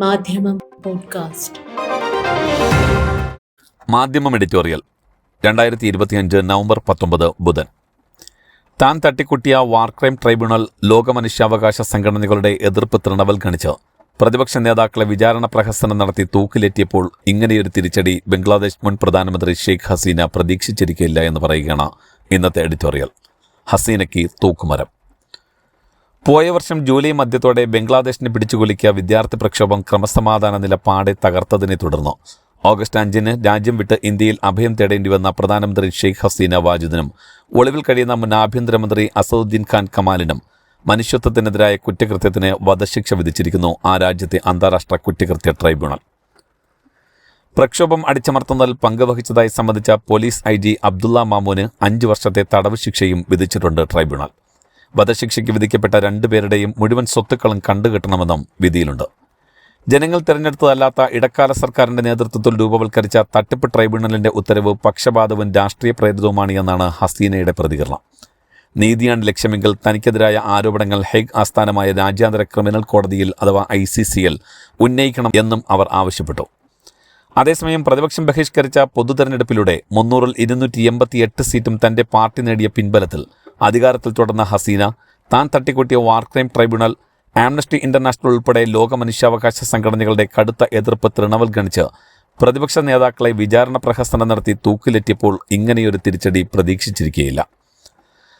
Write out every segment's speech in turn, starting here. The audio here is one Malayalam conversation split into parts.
മാധ്യമം പോഡ്കാസ്റ്റ്. മാധ്യമം എഡിറ്റോറിയൽ രണ്ടായിരത്തി ഇരുപത്തിയഞ്ച് നവംബർ പത്തൊമ്പത് ബുധൻ. താൻ തട്ടിക്കുട്ടിയ വാർ ക്രൈം ട്രൈബ്യൂണൽ ലോകമനുഷ്യാവകാശ സംഘടനകളുടെ എതിർപ്പ് തൃണവൽ പ്രതിപക്ഷ നേതാക്കളെ വിചാരണ പ്രഹസനം നടത്തി തൂക്കിലേറ്റിയപ്പോൾ ഇങ്ങനെയൊരു തിരിച്ചടി ബംഗ്ലാദേശ് മുൻ പ്രധാനമന്ത്രി ഷെയ്ഖ് ഹസീന പ്രതീക്ഷിച്ചിരിക്കില്ല എന്ന് പറയുകയാണ് ഇന്നത്തെ എഡിറ്റോറിയൽ. ഹസീനയ്ക്ക് തൂക്കുമരം. പോയ വർഷം ജൂലൈ മധ്യത്തോടെ ബംഗ്ലാദേശിനെ പിടിച്ചുകൊലിക്കിയ വിദ്യാർത്ഥി പ്രക്ഷോഭം ക്രമസമാധാന നില പാടെ തകർത്തതിനെ തുടർന്നു. ഓഗസ്റ്റ് അഞ്ചിന് രാജ്യം വിട്ട് ഇന്ത്യയിൽ അഭയം തേടേണ്ടി വന്ന പ്രധാനമന്ത്രി ഷെയ്ഖ് ഹസീന വാജിദിനും ഒളിവിൽ കഴിയുന്ന മുൻ ആഭ്യന്തരമന്ത്രി അസദുദ്ദീൻ ഖാൻ കമാലിനും മനുഷ്യത്വത്തിനെതിരായ കുറ്റകൃത്യത്തിന് വധശിക്ഷ വിധിച്ചിരിക്കുന്നു ആ രാജ്യത്തെ അന്താരാഷ്ട്ര കുറ്റകൃത്യ ട്രൈബ്യൂണൽ. പ്രക്ഷോഭം അടിച്ചമർത്തുന്നതിൽ പങ്കുവഹിച്ചതായി സംബന്ധിച്ച police I G Abdullah Mamun അഞ്ച് വർഷത്തെ തടവ് ശിക്ഷയും വിധിച്ചിട്ടുണ്ട് ട്രൈബ്യൂണൽ. വധശിക്ഷയ്ക്ക് വിധിക്കപ്പെട്ട രണ്ടുപേരുടെയും മുഴുവൻ സ്വത്തുക്കളും കണ്ടുകെട്ടണമെന്നും വിധിയിലുണ്ട്. ജനങ്ങൾ തിരഞ്ഞെടുത്തതല്ലാത്ത ഇടക്കാല സർക്കാരിന്റെ നേതൃത്വത്തിൽ രൂപവൽക്കരിച്ച തട്ടിപ്പ് ട്രൈബ്യൂണലിന്റെ ഉത്തരവ് പക്ഷപാതവും രാഷ്ട്രീയ പ്രേരിതവുമാണ് എന്നാണ് ഹസീനയുടെ പ്രതികരണം. നീതിയാണ് ലക്ഷ്യമെങ്കിൽ തനിക്കെതിരായ ആരോപണങ്ങൾ ഹെഗ് ആസ്ഥാനമായ രാജ്യാന്തര ക്രിമിനൽ കോടതിയിൽ അഥവാ ഐ സി സിയിൽ ഉന്നയിക്കണം എന്നും അവർ ആവശ്യപ്പെട്ടു. അതേസമയം പ്രതിപക്ഷം ബഹിഷ്കരിച്ച പൊതുതെരഞ്ഞെടുപ്പിലൂടെ മുന്നൂറിൽ ഇരുന്നൂറ്റി എൺപത്തിയെട്ട് സീറ്റും തന്റെ പാർട്ടി നേടിയ പിൻബലത്തിൽ അധികാരത്തിൽ തുടർന്ന ഹസീന താൻ തട്ടിക്കൂട്ടിയ war crime tribunal Amnesty International ഉൾപ്പെടെ ലോക മനുഷ്യാവകാശ സംഘടനകളുടെ കടുത്ത എതിർപ്പ് തൃണവൽ ഗണിച്ച് പ്രതിപക്ഷ നേതാക്കളെ വിചാരണ പ്രഹസനം നടത്തി തൂക്കിലെത്തിയപ്പോൾ ഇങ്ങനെയൊരു തിരിച്ചടി പ്രതീക്ഷിച്ചിരിക്കുകയില്ല.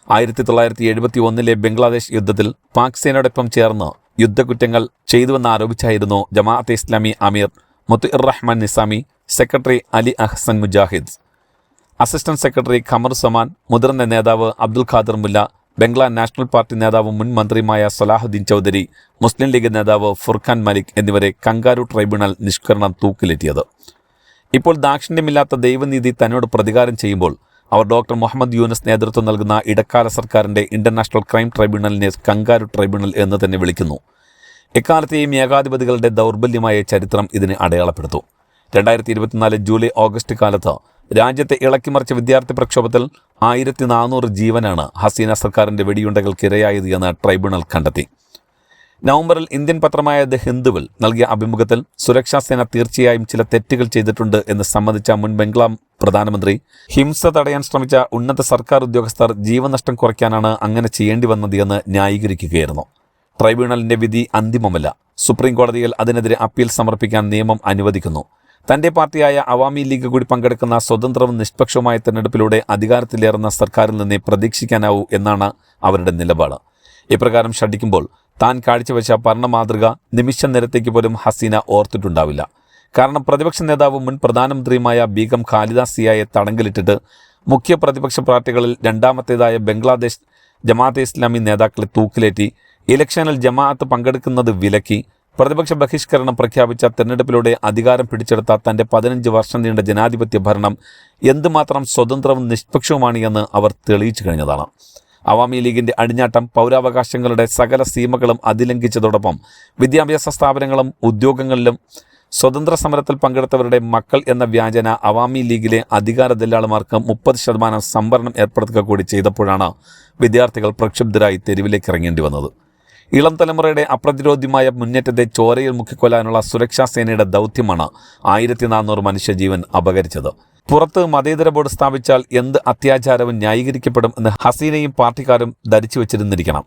ആയിരത്തി തൊള്ളായിരത്തി എഴുപത്തി ഒന്നിലെ ബംഗ്ലാദേശ് യുദ്ധത്തിൽ പാക് സേനയോടൊപ്പം ചേർന്ന് യുദ്ധകുറ്റങ്ങൾ ചെയ്തുവെന്ന് ആരോപിച്ചായിരുന്നു ജമാഅത്തെ ഇസ്ലാമി അമീർ Motiur Rahman Nizami secretary Ali Ahsan Mujahid. Assistant secretary Qamar Zaman മുതിർന്ന നേതാവ് അബ്ദുൽ ഖാദർ മുല്ല ബംഗ്ലാ നാഷണൽ പാർട്ടി നേതാവ് മുൻ മന്ത്രിയുമായ സലാഹുദ്ദീൻ ചൗധരി മുസ്ലിം ലീഗ് നേതാവ് ഫുർഖാൻ മലിക് എന്നിവരെ കങ്കാരു ട്രൈബ്യൂണൽ നിഷ്കരണം തൂക്കിലെത്തിയത്. ഇപ്പോൾ ദാക്ഷിണ്യമില്ലാത്ത ദൈവനീതി തന്നോട് പ്രതികാരം ചെയ്യുമ്പോൾ അവർ ഡോക്ടർ മുഹമ്മദ് യൂനസ് നേതൃത്വം നൽകുന്ന ഇടക്കാല സർക്കാരിന്റെ ഇന്റർനാഷണൽ ക്രൈം ട്രൈബ്യൂണലിനെ കങ്കാരു ട്രൈബ്യൂണൽ എന്ന് തന്നെ വിളിക്കുന്നു. എക്കാലത്തെയും ഏകാധിപതികളുടെ ദൗർബല്യമായ ചരിത്രം ഇതിനെ അടയാളപ്പെടുത്തു. രണ്ടായിരത്തി ഇരുപത്തിനാല് ജൂലൈ ഓഗസ്റ്റ് കാലത്ത് രാജ്യത്തെ ഇളക്കിമറിച്ച വിദ്യാർത്ഥി പ്രക്ഷോഭത്തിൽ ആയിരത്തി നാനൂറ് ജീവനാണ് ഹസീന സർക്കാരിന്റെ വെടിയുണ്ടകൾക്കിരയായത് എന്ന് ട്രൈബ്യൂണൽ കണ്ടെത്തി. നവംബറിൽ ഇന്ത്യൻ പത്രമായ ദ ഹിന്ദുവിൽ നൽകിയ അഭിമുഖത്തിൽ സുരക്ഷാ സേന തീർച്ചയായും ചില തെറ്റുകൾ ചെയ്തിട്ടുണ്ട് എന്ന് സംബന്ധിച്ച മുൻ ബംഗ്ലാം പ്രധാനമന്ത്രി ഹിംസ തടയാൻ ശ്രമിച്ച ഉന്നത സർക്കാർ ഉദ്യോഗസ്ഥർ ജീവനഷ്ടം കുറയ്ക്കാനാണ് അങ്ങനെ ചെയ്യേണ്ടി വന്നത് എന്ന് ന്യായീകരിക്കുകയായിരുന്നു. ട്രൈബ്യൂണലിന്റെ വിധി അന്തിമമല്ല. സുപ്രീം കോടതിയിൽ അതിനെതിരെ അപ്പീൽ സമർപ്പിക്കാൻ നിയമം അനുവദിക്കുന്നു. തന്റെ പാർട്ടിയായ അവാമി ലീഗ് കൂടി പങ്കെടുക്കുന്ന സ്വതന്ത്രവും നിഷ്പക്ഷവുമായ തെരഞ്ഞെടുപ്പിലൂടെ അധികാരത്തിലേറുന്ന സർക്കാരിൽ നിന്നേ പ്രതീക്ഷിക്കാനാവൂ എന്നാണ് അവരുടെ നിലപാട്. ഇപ്രകാരം ഷഡിക്കുമ്പോൾ താൻ കാഴ്ചവെച്ച ഭരണമാതൃക നിമിഷ നേരത്തേക്ക് പോലും ഹസീന ഓർത്തിട്ടുണ്ടാവില്ല. കാരണം പ്രതിപക്ഷ നേതാവും മുൻ പ്രധാനമന്ത്രിയുമായ ബീഗം ഖാലിദ സിയായെ തടങ്കലിട്ടിട്ട് മുഖ്യ പ്രതിപക്ഷ പാർട്ടികളിൽ രണ്ടാമത്തേതായ ബംഗ്ലാദേശ് ജമാഅത്തെ ഇസ്ലാമി നേതാക്കളെ തൂക്കിലേറ്റി ഇലക്ഷനിൽ ജമാഅത്ത് പങ്കെടുക്കുന്നത് വിലക്കി പ്രതിപക്ഷ ബഹിഷ്കരണം പ്രഖ്യാപിച്ച തെരഞ്ഞെടുപ്പിലൂടെ അധികാരം പിടിച്ചെടുത്ത തന്റെ പതിനഞ്ച് വർഷം നീണ്ട ജനാധിപത്യ ഭരണം എന്തുമാത്രം സ്വതന്ത്രവും നിഷ്പക്ഷവുമാണ് എന്ന് അവർ തെളിയിച്ചു കഴിഞ്ഞതാണ്. അവാമി ലീഗിന്റെ അടിഞ്ഞാട്ടം പൗരാവകാശങ്ങളുടെ സകല സീമകളും അതിലംഘിച്ചതോടൊപ്പം വിദ്യാഭ്യാസ സ്ഥാപനങ്ങളും ഉദ്യോഗങ്ങളിലും സ്വതന്ത്ര സമരത്തിൽ പങ്കെടുത്തവരുടെ മക്കൾ എന്ന വ്യാജന അവാമി ലീഗിലെ അധികാര ദല്ലാളുമാർക്ക് മുപ്പത് ശതമാനം സംവരണം ഏർപ്പെടുത്തുക കൂടി ചെയ്തപ്പോഴാണ് വിദ്യാർത്ഥികൾ പ്രക്ഷുബ്ധരായി തെരുവിലേക്ക് ഇറങ്ങേണ്ടി വന്നത്. ഇളം തലമുറയുടെ അപ്രതിരോധ്യമായ മുന്നേറ്റത്തെ ചോരയിൽ മുക്കിക്കൊല്ലാനുള്ള സുരക്ഷാ സേനയുടെ ദൗത്യമാണ് ആയിരത്തി നാനൂറ് മനുഷ്യജീവൻ അപകരിച്ചത്. പുറത്ത് മതേതര ബോർഡ് സ്ഥാപിച്ചാൽ എന്ത് അത്യാചാരവും ന്യായീകരിക്കപ്പെടും എന്ന് ഹസീനയും പാർട്ടിക്കാരും ധരിച്ചു വച്ചിരുന്നിരിക്കണം.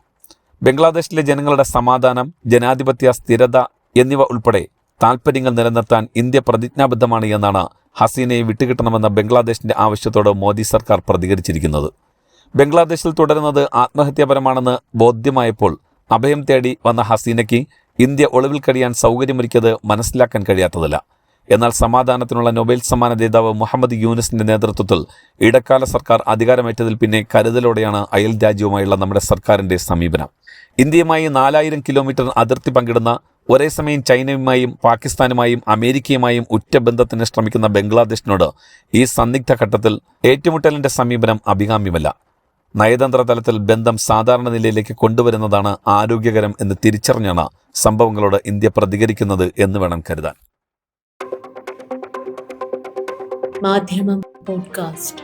ബംഗ്ലാദേശിലെ ജനങ്ങളുടെ സമാധാനം ജനാധിപത്യ സ്ഥിരത എന്നിവ ഉൾപ്പെടെ താൽപ്പര്യങ്ങൾ നിലനിർത്താൻ ഇന്ത്യ പ്രതിജ്ഞാബദ്ധമാണ് എന്നാണ് ഹസീനയെ വിട്ടുകിട്ടണമെന്ന ബംഗ്ലാദേശിന്റെ ആവശ്യത്തോട് മോദി സർക്കാർ പ്രതികരിച്ചിരിക്കുന്നത്. ബംഗ്ലാദേശിൽ തുടരുന്നത് ആത്മഹത്യാപരമാണെന്ന് ബോധ്യമായപ്പോൾ അഭയം തേടി വന്ന ഹസീനയ്ക്ക് ഇന്ത്യ ഒളിവിൽ കഴിയാൻ സൗകര്യമൊരുക്കിയത് മനസ്സിലാക്കാൻ കഴിയാത്തതല്ല. എന്നാൽ സമാധാനത്തിനുള്ള നൊബേൽ സമ്മാന ജേതാവ് മുഹമ്മദ് യൂനിസിന്റെ നേതൃത്വത്തിൽ ഇടക്കാല സർക്കാർ അധികാരമേറ്റതിൽ പിന്നെ കരുതലോടെയാണ് അയൽ രാജ്യവുമായുള്ള നമ്മുടെ സർക്കാരിന്റെ സമീപനം. ഇന്ത്യയുമായി നാലായിരം കിലോമീറ്റർ അതിർത്തി പങ്കിടുന്ന ഒരേ സമയം ചൈനയുമായും പാകിസ്ഥാനുമായും അമേരിക്കയുമായും ഉറ്റ ബന്ധത്തിന് ശ്രമിക്കുന്ന ബംഗ്ലാദേശിനോട് ഈ സന്ദിഗ്ധ ഘട്ടത്തിൽ ഏറ്റുമുട്ടലിന്റെ സമീപനം അഭികാമ്യമല്ല. നയതന്ത്ര തലത്തിൽ ബന്ധം സാധാരണ നിലയിലേക്ക് കൊണ്ടുവരുന്നതാണ് ആരോഗ്യകരം എന്ന് തിരിച്ചറിഞ്ഞാണ് സംഭവങ്ങളോട് ഇന്ത്യ പ്രതികരിക്കുന്നത് എന്ന് വേണം കരുതാൻ. മാധ്യമം പോഡ്കാസ്റ്റ്.